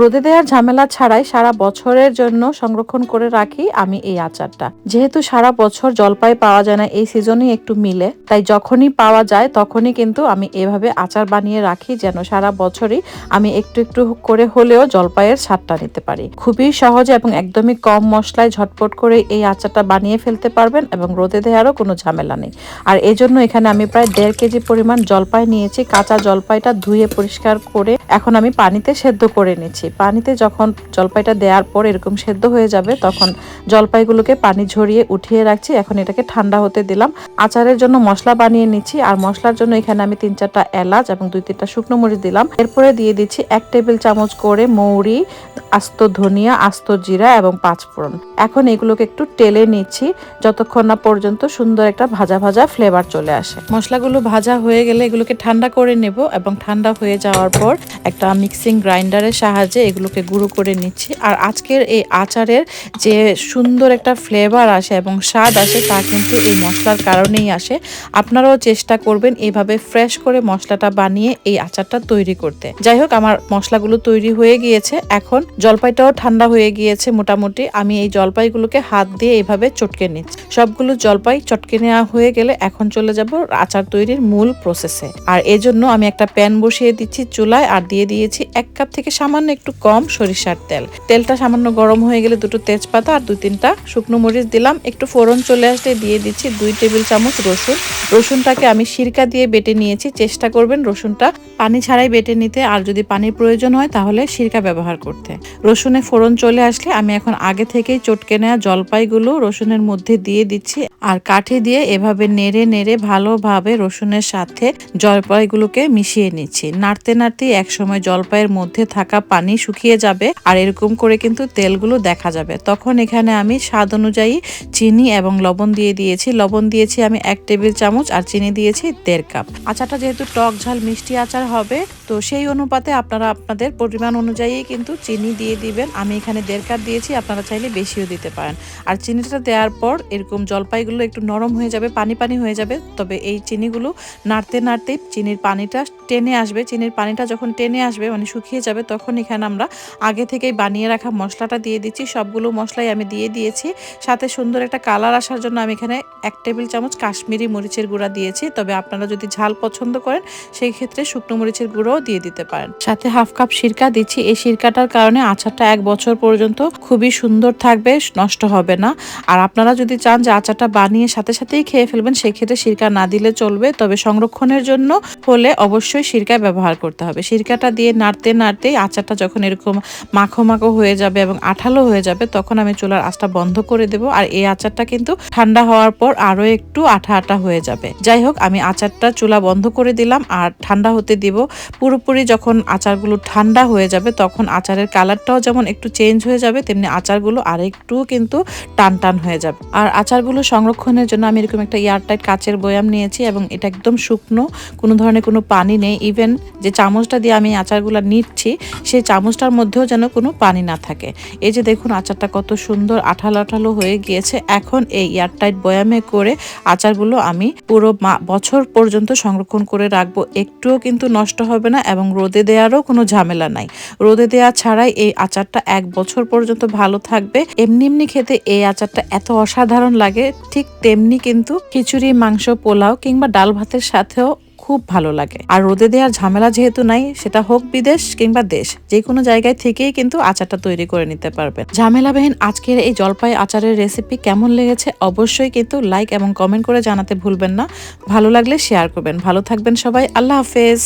রোদে দেওয়ার ঝামেলা ছাড়াই সারা বছরের জন্য সংরক্ষণ করে রাখি আমি এই আচারটা। যেহেতু সারা বছর জলপাই পাওয়া যায় না, এই সিজনই একটু মিলে। তাই যখনই পাওয়া যায়, তখনই কিন্তু আমি এভাবে আচার বানিয়ে রাখি যেন সারা বছরই আমি একটু একটু করে হলেও জলপাইয়ের স্বাদটা নিতে পারি। খুবই সহজে এবং একদমই কম মশলায় ঝটপট করে এই আচারটা বানিয়ে ফেলতে পারবেন এবং রোদে দেওয়ারও কোনো ঝামেলা নেই। আর এই জন্য এখানে আমি প্রায় দেড় কেজি পরিমাণ জলপাই নিয়েছি। কাঁচা জলপাইটা ধুয়ে পরিষ্কার করে এখন আমি পানিতে সেদ্ধ করে নিচ্ছি। পানিতে যখন জলপাইটা দেওয়ার পর এরকম সেদ্ধ হয়ে যাবে, তখন জলপাইগুলোকে পানি ঝরিয়ে উঠিয়ে রাখছি। এখন এটাকে ঠান্ডা হতে দিলাম। আচারের জন্য মশলা বানিয়ে নিচ্ছি। আর মশলার জন্য এখানে আমি তিন চারটা এলাচ এবং দুই তিনটা শুকনো মরিচ দিলাম। এরপরে দিয়ে দিচ্ছি এক টেবিল চামচ করে মৌরি, আস্ত ধনিয়া, আস্ত জিরা এবং পাঁচফোড়ন। এখন এগুলোকে একটু টেলে নিচ্ছি। যতক্ষণ না পর্যন্ত সুন্দর একটা ভাজা ভাজা ফ্লেভার চলে আসে। মশলাগুলো ভাজা হয়ে গেলে এগুলোকে ঠান্ডা করে নেব এবং ঠান্ডা হয়ে যাওয়ার পর একটা মিক্সিং গ্রাইন্ডারের সাহায্যে এগুলোকে গুঁড়ো করে নিচ্ছি। আর আজকের এই আচারের যে সুন্দর একটা ফ্লেভার আসে এবং স্বাদ আসে, তা কিন্তু এই মশলার কারণেই আসে। আপনারাও চেষ্টা করবেন এইভাবে ফ্রেশ করে মশলাটা বানিয়ে এই আচারটা তৈরি করতে। যাই হোক, আমার মশলাগুলো তৈরি হয়ে গিয়েছে। এখন জলপাইটাও ঠান্ডা হয়ে গিয়েছে মোটামুটি। আমি এই জলপাইগুলোকে হাত দিয়ে এইভাবে চটকে নিচ্ছি। সবগুলো জলপাই চটকে নেওয়া হয়ে গেলে এখন চলে যাব আচার তৈরির মূল প্রসেসে আর এজন্য আমি একটা প্যান বসিয়ে দিচ্ছি চুলায়, আর দিয়ে দিয়েছি এক কাপ থেকে সামান্য একটু কম সরিষার তেল। তেলটা সামান্য গরম হয়ে গেলে দুটো তেজপাতা আর দুই তিনটা শুকনো মরিচ দিলাম। একটু ফোড়ন চলে আসলে দিয়ে দিচ্ছি দুই টেবিল চামচ রসুন। রসুনটাকে আমি সিরকা দিয়ে বেটে নিয়েছি। চেষ্টা করবেন রসুনটা পানি ছাড়াই বেটে নিতে। আর যদি পানির প্রয়োজন হয় তাহলে সিরকা ব্যবহার করতে। রসুনে ফোড়ন চলে আসলে আমি এখন আগে থেকেই চটকে নেওয়া জলপাইগুলো রসুনের মধ্যে দিয়ে দিচ্ছি। আর কাঠি দিয়ে এভাবে নেড়ে নেড়ে ভালোভাবে রসুনের সাথে জলপাইগুলোকে মিশিয়ে নিচ্ছি। নাড়তে নাড়তে একসময় জলপাইয়ের মধ্যে থাকা পানি শুকিয়ে যাবে আর এরকম করে কিন্তু তেলগুলো দেখা যাবে। তখন এখানে আমি স্বাদ অনুযায়ী চিনি এবং লবণ দিয়ে দিয়েছি। লবণ দিয়েছি আমি এক টেবিল চামচ আর চিনি দিয়েছি দেড় কাপ। আচারটা যেহেতু টক ঝাল মিষ্টি আচার হবে, তো সেই অনুপাতে আপনারা আপনাদের পরিমাণ অনুযায়ী কিন্তু চিনি দিয়ে দিবেন। আমি এখানে দেড় কাপ দিয়েছি, আপনারা চাইলে বেশিও দিতে পারেন। আর চিনিটা দেওয়ার পর এরকম জলপাইগুলো একটু নরম হয়ে যাবে, পানি পানি হয়ে যাবে। তবে এই চিনিগুলো নাড়তে নাড়তেই চিনির পানিটা টেনে আসবে। চিনির পানিটা যখন টেনে আসবে মানে শুকিয়ে যাবে, তখন এখানে আমরা আগে থেকেই বানিয়ে রাখা মশলাটা দিয়ে দিচ্ছি। সবগুলো মশলাই আমি দিয়ে দিয়েছি। সাথে সুন্দর একটা কালার আসার জন্য আমি এখানে এক টেবিল চামচ কাশ্মীরি মরিচের গুঁড়া দিয়েছি। তবে আপনারা যদি ঝাল পছন্দ করেন সেই ক্ষেত্রে শুকনো মরিচের গুঁড়োও দিয়ে দিতে পারেন। সাথে হাফ কাপ সিরকা দিচ্ছি। এই সিরকাটার কারণে আচারটা এক বছর পর্যন্ত খুবই সুন্দর থাকবে, নষ্ট হবে না। আর আপনারা যদি চান যে আচারটা বানিয়ে সাথে সাথেই খেয়ে ফেলবেন সেই ক্ষেত্রে সিরকা না দিলে চলবে। তবে সংরক্ষণের জন্য হলে অবশ্যই সিরকা ব্যবহার করতে হবে। সিরকাটা দিয়ে নাড়তে, নাড়তেই আচারটা যখন এরকম মাখো মাখো হয়ে যাবে এবং আঠালো হয়ে যাবে, তখন আমি চুলার আঁচটা বন্ধ করে দেব। আর এই আচারটা কিন্তু ঠান্ডা হওয়ার পর আরও একটু আঠা আঠা হয়ে যাবে। যাই হোক, আমি আচারটা চুলা বন্ধ করে দিলাম আর ঠান্ডা হতে দিব। পুরোপুরি যখন আচারগুলো ঠান্ডা হয়ে যাবে, তখন আচারের কালারটাও যেমন একটু চেঞ্জ হয়ে যাবে, তেমনি আচারগুলো আর একটু কিন্তু টান টান হয়ে যাবে। আর আচারগুলো সংরক্ষণের জন্য আমি এরকম একটা এয়ারটাইট কাচের বয়াম নিয়েছি এবং এটা একদম শুকনো, কোনো ধরনের কোনো পানি নেই। ইভেন যে চামচটা দিয়ে আমি আচারগুলো নিচ্ছি, সেই চামচটার মধ্যেও যেন কোনো পানি না থাকে। এই যে দেখুন আচারটা কত সুন্দর আঠালো আঠালো হয়ে গিয়েছে। এখন এই এয়ারটাইট বয়ামে করে আচারগুলো আমি পুরো বছর পর্যন্ত সংরক্ষণ করে রাখব। একটুও কিন্তু নষ্ট হবে না এবং রোদে দেওয়ারও কোনো ঝামেলা নাই। রোদে দেওয়া ছাড়াই এই আচারটা এক বছর পর্যন্ত ভালো থাকবে। এমনি এমনি খেতে এই আচারটা এত অসাধারণ লাগে। ঠিক তেমনি কিন্তু খিচুড়ি, মাংস, পোলাও কিংবা ডাল ভাতের সাথেও খুব ভালো লাগে। আর রোদে দেওয়ার ঝামেলা যেহেতু নাই, সেটা হোক বিদেশ কিংবা দেশ যে কোনো জায়গায় থেকেই কিন্তু আচারটা তৈরি করে নিতে পারবেন। ঝামেলাবিহীন আজকের এই জলপাই আচারের রেসিপি কেমন লেগেছে অবশ্যই কিন্তু লাইক এবং কমেন্ট করে জানাতে ভুলবেন না। ভালো লাগলে শেয়ার করবেন। ভালো থাকবেন সবাই। আল্লাহ হাফেজ।